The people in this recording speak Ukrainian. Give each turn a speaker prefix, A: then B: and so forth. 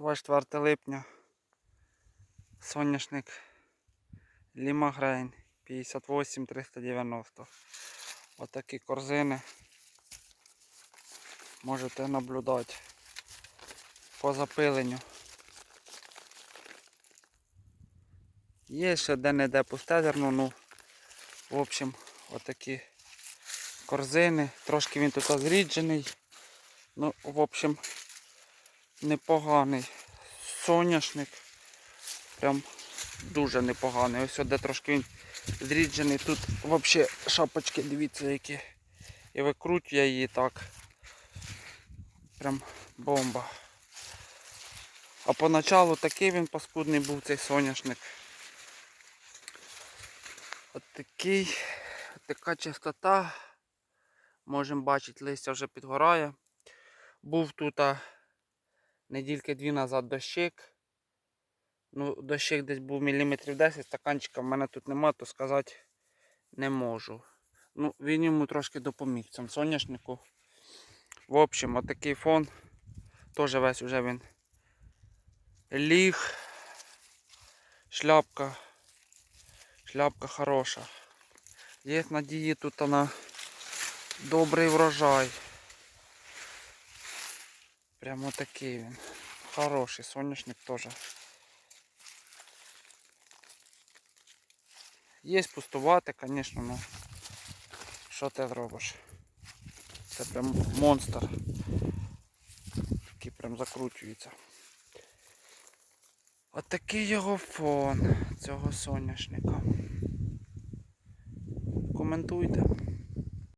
A: 24 липня. Соняшник Лімагрейн 58 390. Отакі корзини. Можете наблюдати по запиленню. Є ще де-не-де пусте зерно, ну, в общем, отакі корзини. Трошки він тут зріджений. Ну, в общем, непоганий соняшник. Прям дуже непоганий. Ось де трошки він зріджений. Тут взагалі шапочки, дивіться, які. І викручує її так. Прям бомба. А поначалу такий він паскудний був цей соняшник. От такий, от така чистота. Можемо бачити, листя вже підгорає. Був тут недільки дві назад дощик. Ну, дощик десь був міліметрів 10, стаканчика в мене тут нема, то сказати не можу. Ну, він йому трошки допоміг цьому соняшнику. В общем, отакий фон. Теж весь уже він ліг. Шляпка. Шляпка хороша. Є надії тут на добрий врожай. Прямо такий він. Хороший соняшник теж. Є пустувати, звісно, ну що ти зробиш? Це прям монстр. Такий прям закручується. От такий його фон цього соняшника. Коментуйте.